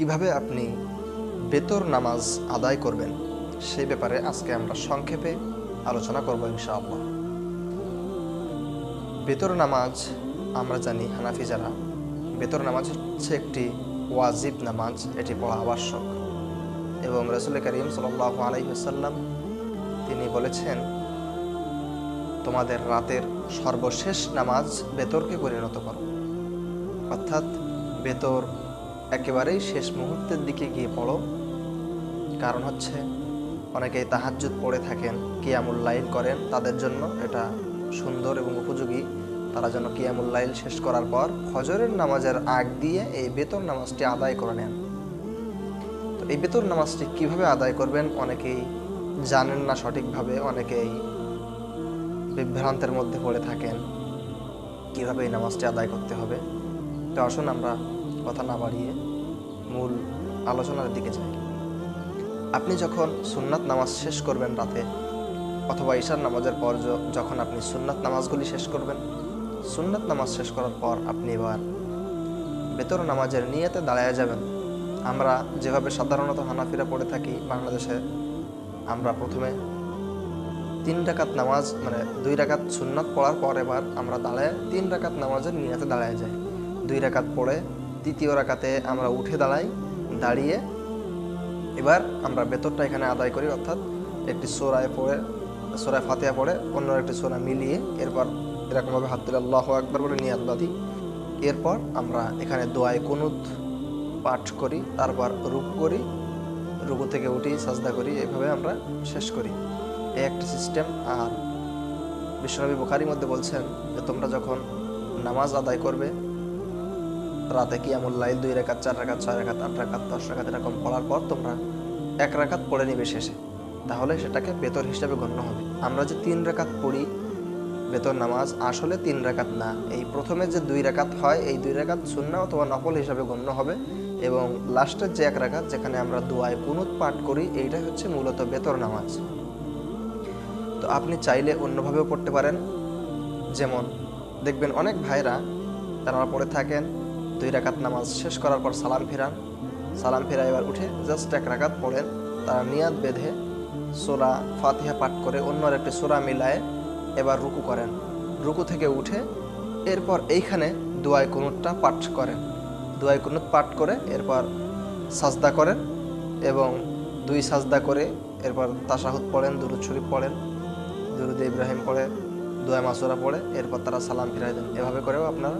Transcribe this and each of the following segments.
কীভাবে আপনি বেতর নামাজ আদায় করবেন, সেই ব্যাপারে আজকে আমরা সংক্ষেপে আলোচনা করব ইনশাআল্লাহ। বেতর নামাজ, আমরা জানি হানাফি যারা, বেতর নামাজ হচ্ছে একটি ওয়াজিব নামাজ, এটি পড়া আবশ্যক। এবং রসুল করিম সাল্লাহ আলাইসাল্লাম তিনি বলেছেন, তোমাদের রাতের সর্বশেষ নামাজ বেতরকে পরিণত করো। অর্থাৎ বেতর একেবারেই শেষ মুহূর্তের দিকে গিয়ে পড়ো। কারণ হচ্ছে, অনেকেই তাহাজ্জুদ পড়ে থাকেন, কিয়ামুল লাইল করেন তাদের জন্য। এটা সুন্দর এবং উপযোগী। তারা যেন কিয়ামুল লাইল শেষ করার পর ফজরের নামাজের আগ দিয়ে এই বেতন নামাজটি আদায় করে নেন। তো এই বেতন নামাজটি কীভাবে আদায় করবেন অনেকেই জানেন না সঠিকভাবে, অনেকেই বিভ্রান্তের মধ্যে পড়ে থাকেন। কীভাবে এই নামাজটি আদায় করতে হবে? তো আসুন আমরা কথা না বাড়িয়ে মূল আলোচনার দিকে যাই। আপনি যখন সুন্নাত নামাজ শেষ করবেন রাতে, অথবা ঈশার নামাজের পর যখন আপনি সুন্নাত নামাজগুলি শেষ করবেন, সুন্নাত নামাজ শেষ করার পর আপনি এবার বেতর নামাজের নিয়েতে দাঁড়ায় যাবেন। আমরা যেভাবে সাধারণত হানাফিরা পড়ে থাকি বাংলাদেশে, আমরা প্রথমে তিন রাকাত নামাজ মানে দুই রাকাত সুন্নাত পড়ার পর এবার আমরা দাঁড়ায় তিন রাকাত নামাজের নিয়াতে দাঁড়ায় যাই। দুই রাকাত পড়ে তৃতীয় রাকাতে আমরা উঠে দাঁড়াই, দাঁড়িয়ে এবার আমরা বেতরটা এখানে আদায় করি, অর্থাৎ একটি সোরায় পড়ে, সোরায় ফাতিহা পড়ে, অন্য একটি সোরা মিলিয়ে এরপর এরকমভাবে হাত তুলে আল্লাহ একবার বলে নিয়াত বাঁধি। এরপর আমরা এখানে দোয়ায় কুনুত পাঠ করি, তারপর রুক করি, রুকু থেকে উঠি, সাজদা করি, এভাবে আমরা শেষ করি। এই একটা সিস্টেম। আর বিশ্বনবী বুখারির মধ্যে বলছেন যে তোমরা যখন নামাজ আদায় করবে রাতে কি এমন লাইল দুই রেখাত, চার রেখাত, ছয় রেখাত, আট রেখাত, দশ রেখাত এরকম পড়ার পর তোমরা এক রাকাত পড়ে নিবে শেষে। তাহলে সেটাকে বেতর হিসাবে গণ্য হবে। আমরা যে তিন রেখাত পড়ি, বেতর নামাজ, আসলে তিন রেখাত না। এই প্রথমে যে দুই রেখাত হয়, এই দুই রেখাত শূন্য অথবা নকল হিসাবে গণ্য হবে এবং লাস্টের যে এক রেখাত যেখানে আমরা দোয়ায় কুনুত পাঠ করি, এইটাই হচ্ছে মূলত বেতর নামাজ। তো আপনি চাইলে অন্যভাবেও পড়তে পারেন। যেমন দেখবেন অনেক ভাইরা, তারা পড়ে থাকেন দুই রাকাত নামাজ শেষ করার পর সালাম ফেরান। সালাম ফেরা এবার উঠে জাস্ট এক রাকাত পড়েন। তারা নিয়াত বেঁধে সোরা ফাতিহা পাঠ করে অন্য একটি সোরা মিলায়ে এবার রুকু করেন। রুকু থেকে উঠে এরপর এইখানে দুয়াই কুনুতটা পাঠ করেন। দুয়াই কুনুত পাঠ করে এরপর সাজদা করেন এবং দুই সাজদা করে এরপর তাসাহুদ পড়েন, দুরুদ শরীফ পড়েন, দুরুদ ইব্রাহিম পড়ে দোয়া মাসুরা পড়ে, এরপর তারা সালাম ফিরাই দেন। এভাবে করেও আপনারা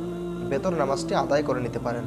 বেতন নামাজটি আদায় করে নিতে পারেন।